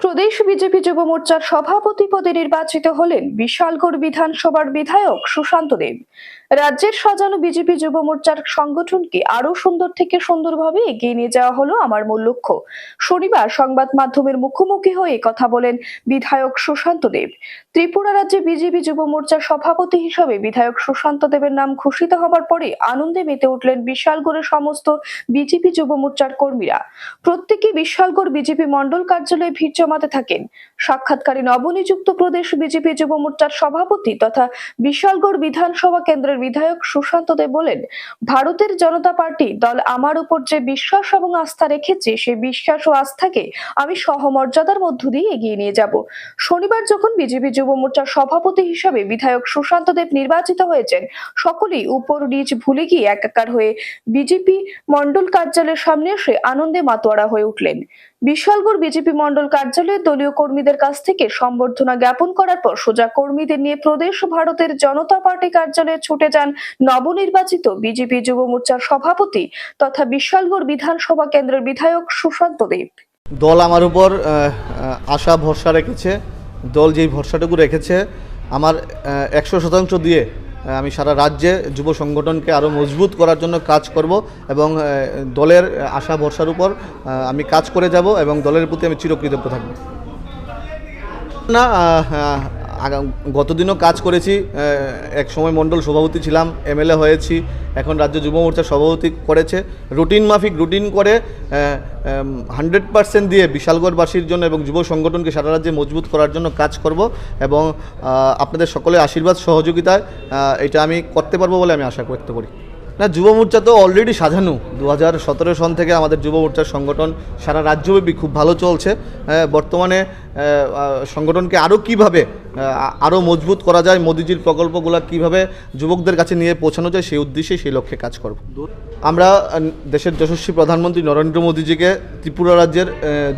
প্রদেশ BJP যুব মোর্চার সভাপতি পদে নির্বাচিত হলেন বিশালগড় বিধানসভার বিধায়ক সুশান্ত দেব। রাজ্যের সাজানো বিজেপি যুব মোর্চার সংগঠনকে আরও সুন্দর থেকে সুন্দরভাবে এগিয়ে নিয়ে যাওয়া হলো আমার মূল লক্ষ্য। শনিবার সংবাদ মাধ্যমের মুখোমুখি হয়ে কথা বলেন বিধায়ক সুশান্ত দেব। ত্রিপুরা রাজ্যে বিজেপি যুব মোর্চার সভাপতি হিসেবে বিধায়ক সুশান্ত দেবের নাম ঘোষিত হবার পরে আনন্দে মেতে উঠলেন বিশালগড়ের সমস্ত বিজেপি যুব মোর্চার কর্মীরা। প্রত্যেকে বিশালগড় বিজেপি মন্ডল কার্যালয়ে ভিড় জমাতে থাকেন। সাক্ষাৎকারে নবনিযুক্ত প্রদেশ বিজেপি যুব মোর্চার সভাপতি তথা বিশালগড় বিধানসভা কেন্দ্রের বিধায়ক সুশান্ত দেব বলেন, ভারতের জনতা পার্টি দল আমার উপর যে বিশ্বাস এবং আস্থা রেখেছে সেই বিশ্বাস ও আস্থাকে আমি সহমর্যাদার মধ্য দিয়ে এগিয়ে নিয়ে যাব। শনিবার যখন বিজেপি যুব মোর্চার সভাপতি হিসাবে বিধায়ক সুশান্ত দেব নির্বাচিত হয়েছেন। সকলেই উপর নিচ ভুলে গিয়ে একাকার হয়ে বিজেপি মন্ডল কার্যালয়ের সামনে এসে আনন্দে মাতোয়ারা হয়ে উঠলেন। বিশালগড় বিজেপি মন্ডল কার্যালয়ে দলীয় কর্মীদের কাছ থেকে সম্বর্ধনা জ্ঞাপন করার পর সোজা কর্মীদের নিয়ে প্রদেশ ভারতের জনতা পার্টি কার্যালয়ে ছুটে যান নবনির্বাচিত বিজেপি যুব মোর্চার সভাপতি তথা বিশালগড় বিধানসভা কেন্দ্রের বিধায়ক সুশান্ত দেব। দল আমার উপর আশা, ভরসা রেখেছে। দল যেই ভরসাটুকু রেখেছে, আমার একশো শতাংশ দিয়ে আমি সারা রাজ্যে যুব সংগঠনকে আরও মজবুত করার জন্য কাজ করব এবং দলের আশা ভরসার উপর আমি কাজ করে যাব এবং দলের প্রতি আমি চিরকৃতজ্ঞ থাকব। না গতদিনও কাজ করেছি এক সময় মণ্ডল সভাপতি ছিলাম, এমএলএ হয়েছি, এখন রাজ্য যুব মোর্চার সভাপতি করেছে। রুটিন মাফিক রুটিন করে হান্ড্রেড পার্সেন্ট দিয়ে বিশালগড়বাসীর জন্য এবং যুব সংগঠনকে সারা রাজ্যে মজবুত করার জন্য কাজ করব এবং আপনাদের সকলের আশীর্বাদ সহযোগিতায় এটা আমি করতে পারব বলে আমি আশা ব্যক্ত করি। না, যুব মোর্চা তো অলরেডি সাজানো। দু হাজার সতেরো সন থেকে আমাদের যুব মোর্চার সংগঠন সারা রাজ্যব্যাপী খুব ভালো চলছে। বর্তমানে সংগঠনকে আরও কীভাবে আরও মজবুত করা যায়, মোদিজির প্রকল্পগুলো কীভাবে যুবকদের কাছে নিয়ে পৌঁছানো যায়, সেই উদ্দেশ্যে সেই লক্ষ্যে কাজ করব। আমরা দেশের যশস্বী প্রধানমন্ত্রী নরেন্দ্র মোদীজিকে ত্রিপুরা রাজ্যের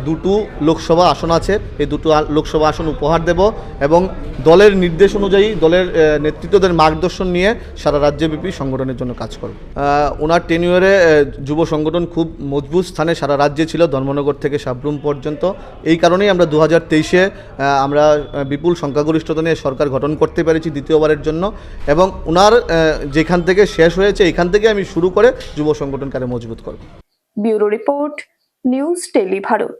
দুটো লোকসভা আসন আছে, এই দুটো লোকসভা আসন উপহার দেব এবং দলের নির্দেশ অনুযায়ী দলের নেতৃত্বদের মার্গদর্শন নিয়ে সারা রাজ্যব্যাপী সংগঠনের জন্য কাজ করব। ওনার টেনিওরে যুব সংগঠন খুব মজবুত স্থানে সারা রাজ্যে ছিল, ধর্মনগর থেকে সাবরুম পর্যন্ত। এই কারণেই আমরা দু হাজার তেইশে আমরা বিপুল সংখ্যাগরিষ্ঠতা নিয়ে সরকার গঠন করতে পেরেছি দ্বিতীয়বারের জন্য এবং ওনার যেখান থেকে শেষ হয়েছে এখান থেকে আমি শুরু করে যুব সংগঠনকে মজবুত করব। Bureau report, news Tele Bharat.